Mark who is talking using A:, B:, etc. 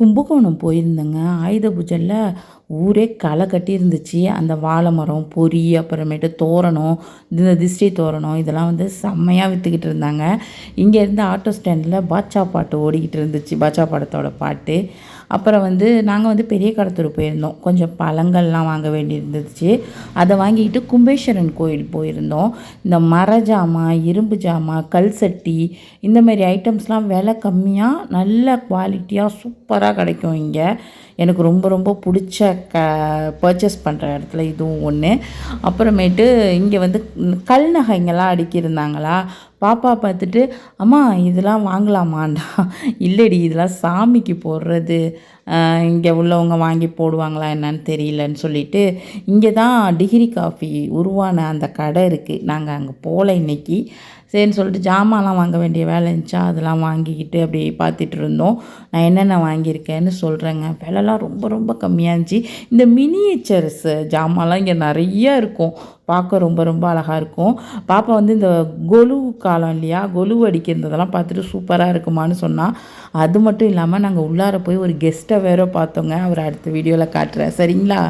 A: கும்பகோணம் போயிருந்தேங்க. ஆயுத பூஜையில் ஊரே களை கட்டி இருந்துச்சு அந்த வாழை மரம் பொரி அப்புறமேட்டு தோரணம் இந்த திஷ்டி தோரணம் இதெல்லாம் வந்து செம்மையாக விற்றுக்கிட்டு இருந்தாங்க. இங்கேருந்து ஆட்டோ ஸ்டாண்டில் பாட்சா பாட்டு ஓடிக்கிட்டு இருந்துச்சு. பாட்சா படத்தோட பாட்டு. அப்புறம் வந்து நாங்கள் வந்து பெரிய கடத்தூர் போயிருந்தோம். கொஞ்சம் பழங்கள்லாம் வாங்க வேண்டியிருந்துச்சு. அதை வாங்கிக்கிட்டு கும்பேஸ்வரன் கோயில் போயிருந்தோம். இந்த மர ஜாமான் இரும்பு ஜாமான் கல் சட்டி இந்த மாதிரி ஐட்டம்ஸ்லாம் விலை கம்மியாக நல்ல குவாலிட்டியாக சூப்பராக கிடைக்கும் இங்கே. எனக்கு ரொம்ப ரொம்ப பிடிச்ச க பர்ச்சேஸ் பண்ணுற இடத்துல இதுவும் ஒன்று அப்புறமேட்டு இங்கே வந்து கல் நகைங்கெல்லாம் அடுக்கியிருந்தாங்களா? பாப்பா பார்த்துட்டு அம்மா இதெல்லாம் வாங்கலாமாண்டா? இல்லைடி இதெல்லாம் சாமிக்கு போடுறது. இங்கே உள்ளவங்க வாங்கி போடுவாங்களா என்னன்னு தெரியலன்னு சொல்லிட்டு இங்கே தான் டிகிரி காஃபி உருவான அந்த கடை இருக்குது நாங்கள் அங்கே போகல இன்றைக்கி சரின்னு சொல்லிட்டு ஜாமான்லாம் வாங்க வேண்டிய வேலை இருந்துச்சா? அதெல்லாம் வாங்கிக்கிட்டு அப்படி பார்த்துட்டு இருந்தோம் நான் என்னென்ன வாங்கியிருக்கேன்னு சொல்கிறேங்க விலைலாம் ரொம்ப ரொம்ப கம்மியாக இருந்துச்சு. இந்த மினியேச்சர்ஸ் ஜாமான்லாம் இங்கே நிறையா இருக்கும். பார்க்க ரொம்ப ரொம்ப அழகாக இருக்கும். பாப்பா வந்து இந்த கொலு காலம் இல்லையா? கொலு அடிக்கிறதெல்லாம் பார்த்துட்டு சூப்பராக இருக்குமான்னு சொன்னால் அது மட்டும் இல்லாமல் நாங்கள் உள்ளார போய் ஒரு கெஸ்ட்டை வேற பார்த்தோங்க. அவர் அடுத்த வீடியோவில் காட்டுறேன் சரிங்களா?